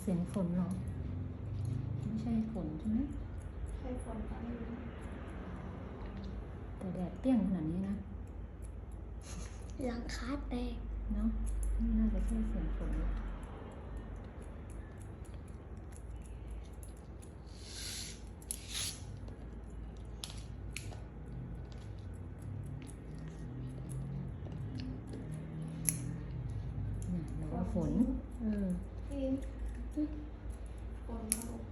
เสียงฝนเหรอ ไม่ใช่ฝนใช่ไหมใช่ฝนก็ไม่รู้แต่แดดเปรี้ยงขนาดนี้นะหลังคาแตกเนาะไม่น่าจะใช่เสียงฝนหรอกเนี่ยหรือว่าฝน เออพี่ ฝนก็ลง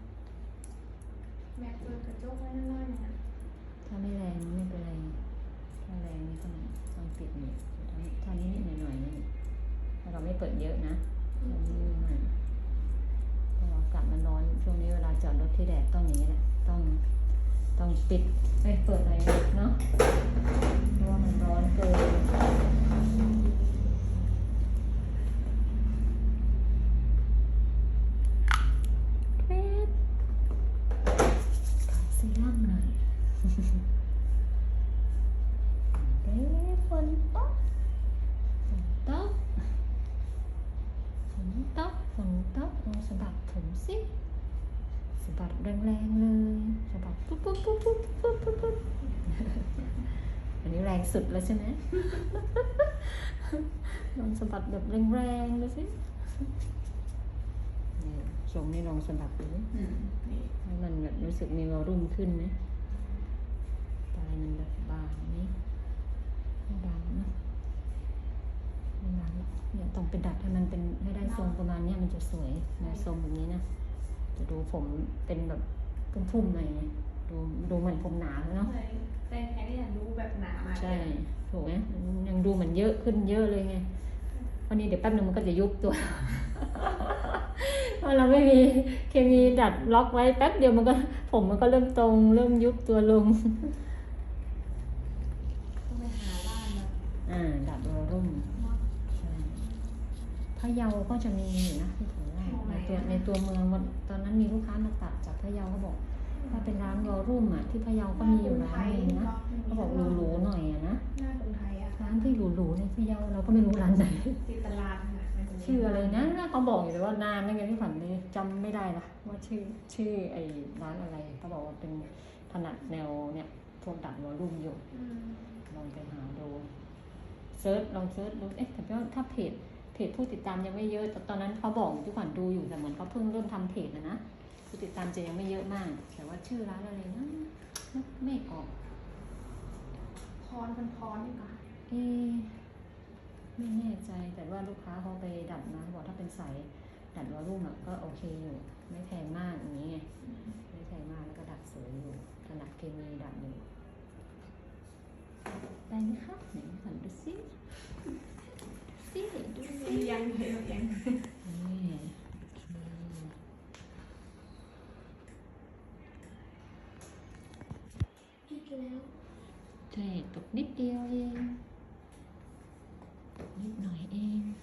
แม็กเปิดกระจกไว้น้อยๆนะถ้าไม่แรงไม่เป็นไร ถ้าแรงนี่ต้องต้องปิดเนี่ยถ้านิดๆหน่อยๆนี่ถ้าเราไม่เปิดเยอะนะถ้านิดๆหน่อยเพราะว่าอากาศมันร้อนช่วงนี้เวลาจอดรถที่แดดต้องอย่างนี้แหละต้องต้องปิดไม่เปิดอะไรเนาะเพราะว่ามันร้อนเกินเป๊ดขาย ซีรั่มหน่อยเอ๊ะฝนตกฝนตกฝนตกฝนตกลองสะบัดผมสิสะบัดแรงๆเลยสะบัดปุ๊บปุ๊บปุ๊บปุ๊บปุ๊บปุ๊บปุ๊บอันนี้แรงสุดแล้วใช่ไหมลองสะบัดแบบแรงๆเลย สินี่ทรงนี้ลองสะบัดดูดิอืมนี่ให้มันแบบรู้สึกมีวอลลุ่มขึ้นไหมปลายมันแบบบางไหมไม่บางนะไม่บางหรอกเนี่ยต้องไปดัดให้มันเป็นให้ได้ทรงประมาณเนี้ยมันจะสวยนะทรงแบบนี้นะจะดูผมเป็นแบบพุ่มๆหน่อยไงดูดูเหมือนผมหนาแล้วเนาะเลยแต่แค่นี้อยากรู้แบบหนามากใช่ถูกไหมมันยังดูเหมือนเยอะขึ้นเยอะเลยไงวันนี้เดี๋ยวแป๊บนึงมันก็จะยุบตัว เพราะเราไม่มีเคมีดัดล็อกไว้แป๊บเดียวมันก็ ผมมันก็เริ่มตรง เริ่มยุบตัวลงต้องไปหาร้านแบบอ่าดัดวอลลุ่มเนาะใช่พะเยาก็จะมีอยู่นะที่ถือว่าในตัวในตัวเมืองวันตอนนั้นมีลูกค้ามาตัดจากพะเยาเขาบอกถ้าเป็นร้านวอลลุ่มอะที่พะเยาก็มีอยู่ร้านหนึงนะเขาบอกหรูๆหน่อยอะนะหน้าคนไทยอะร้านที่หรูๆในพะเยาเราก็ไม่รู้ร้านไหนติดตลาดค่ะมันจมี ชื่ออะไรนะเขาบอกอยู่แต่ว่านานแล้วไงพี่ขวัญเลยจำไม่ได้ละว่าชื่อชื่อไอ้ร้านอะไรเขาบอกว่าเป็นถนัดแนวเนี่ยพวกดัดวอลลุ่มอยู่อืมลองไปหาดูเซิร์ชลองเซิร์ชดูเอ๊ะแต่ว่าถ้าเพจเพจผู้ติดตามยังไม่เยอะแต่ตอนนั้นเขาบอกพี่ขวัญดูอยู่แต่เหมือนเขาเพิ่งเริ่มทำเพจนะนะผู้ติดตามจะยังไม่เยอะมาก แต่ว่าชื่อร้านอะไรนะนึกไม่ออกพรเป็นพรนี่ก่อนเอ๊ะ ไม่แน่ใจแต่ว่าลูกค้าเขาไปดัดนะบอกถ้าเป็นสายดัดวอลลุ่มก็โอเคอยู่ ไม่แพงมากอย่างนี้ไงไม่แพงมากแล้วก็ดัดสวยอยู่ถนัดเคมีดัดอยู่ได้ไหมคะไหนหันดูสิสิดูสิยังเลยยังนี่โอเคอีกแล้วใช่ตกนิดเดียวเอง lên nói em